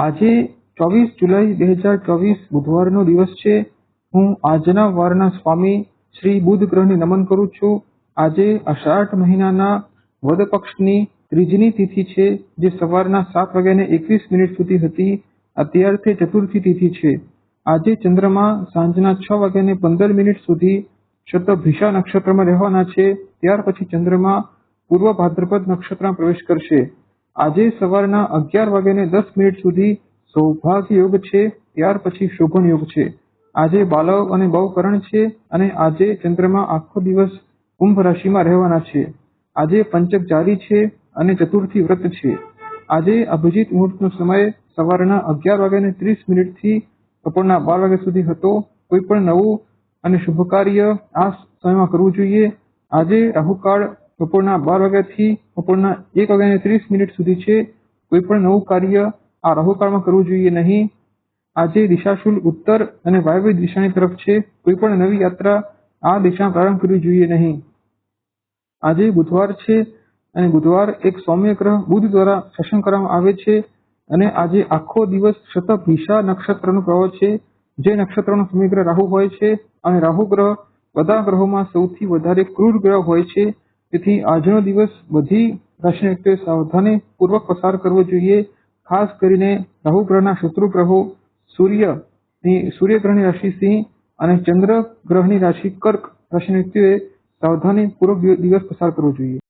આજે ચોવીસ જુલાઈ બે હજાર ચોવીસ બુધવારનો દિવસ છે. હું આજના વારના સ્વામી શ્રી બુધ ગ્રહને નમન કરું છું. આજે અષાઢ મહિનાના વદ પક્ષની ત્રીજની તિથિ છે, જે સવારના સાત વાગ્યાને એકવીસ મિનિટ સુધી હતી. અત્યારથી ચતુર્થી તિથિ છે. આજે ચંદ્રમા સાંજના છ વાગ્યાને પંદર મિનિટ સુધી શતભિષા નક્ષત્રમાં રહેવાના છે. ત્યાર પછી ચંદ્રમા પૂર્વ ભાદ્રપદ નક્ષત્રમાં પ્રવેશ કરશે. આજે સવારના અગિયાર વાગ્યાને દસ મિનિટ સુધી સૌભાગ્ય યોગ છે, ત્યાર પછી શોભન યોગ છે. આજે બાલવ અને બવકરણ છે અને આજે ચંદ્રમા આખો દિવસ કુંભ રાશિમાં રહેવાના છે. આજે પંચક જારી છે અને ચતુર્થી વ્રત છે. આજે અભિજીત મુહૂર્તનો સમય સવારના અગિયાર વાગ્યાને ત્રીસ મિનિટથી બપોરના બાર વાગ્યા સુધી હતો. કોઈ પણ નવું અને શુભ કાર્ય આ સમયમાં કરવું જોઈએ. આજે રાહુકાળ બપોરના બાર વાગ્યાથી બપોરના એક વાગ્યાને ત્રીસ મિનિટ સુધી છે. કોઈ પણ નવું કાર્ય આ રાહુકાળમાં કરવું જોઈએ નહીં. આજે દિશાશુલ ઉત્તર અને વાયવ્ય દિશાની તરફ છે. કોઈ પણ નવી યાત્રા આ દિશામાં પ્રારંભ કરવી જોઈએ નહીં. આજે બુધવાર છે અને બુધવાર એક સૌમ્ય ગ્રહ બુધ દ્વારા શાસન કરવામાં આવે છે અને આજે આખો દિવસ સતત દિશા નક્ષત્રનો પ્રવાહ છે. જે નક્ષત્રનો સમીગ્રહ રાહુ હોય છે અને રાહુ ગ્રહ બધા ગ્રહોમાં સૌથી વધારે ક્રૂર ગ્રહ હોય છે. તેથી આજનો દિવસ બધી રાશિના સાવધાનીપૂર્વક પસાર કરવો જોઈએ, ખાસ કરીને રાહુ ગ્રહના શત્રુ ગ્રહો, સૂર્ય ગ્રહની રાશિ સિંહ અને ચંદ્ર ગ્રહની રાશિ કર્ક રાશિના વ્યક્તિઓએ સાવધાની પૂર્વક દિવસ પસાર કરવો જોઈએ.